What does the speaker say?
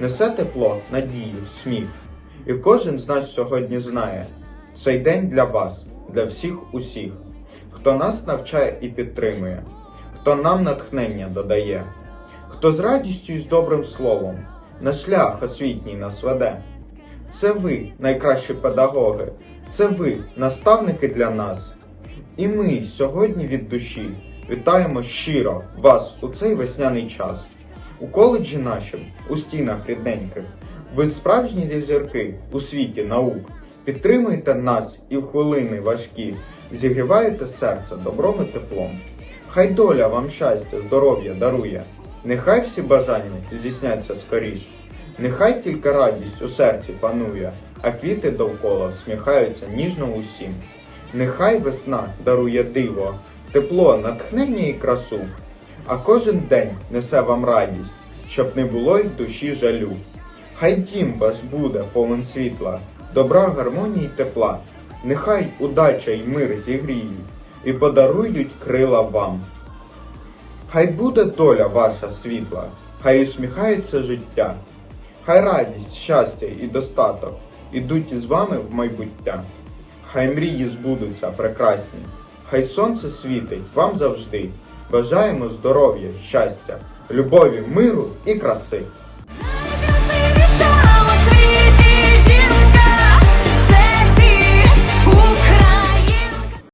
несе тепло, надію, сміх. І кожен з нас сьогодні знає, цей день для вас, для всіх усіх, хто нас навчає і підтримує, хто нам натхнення додає, хто з радістю і з добрим словом на шлях освітній нас веде. Це ви, найкращі педагоги, це ви, наставники для нас. І ми сьогодні від душі вітаємо щиро вас у цей весняний час. У коледжі нашим, у стінах рідненьких, ви справжні зірки у світі наук. Підтримуєте нас і в хвилини важкі, зігріваєте серце добром і теплом. Хай доля вам щастя, здоров'я дарує, нехай всі бажання здійсняться скоріш. Нехай тільки радість у серці панує, а квіти довкола всміхаються ніжно усім. Нехай весна дарує диво, тепло, натхнення і красу, а кожен день несе вам радість, щоб не було й душі жалю. Хай дім ваш буде повен світла, добра, гармонії тепла. Нехай удача й мир зігріють і подарують крила вам. Хай буде доля ваша світла, хай усміхається життя. Хай радість, щастя і достаток ідуть із вами в майбуття. Хай мрії збудуться прекрасні, хай сонце світить вам завжди. Бажаємо здоров'я, щастя, любові, миру і краси.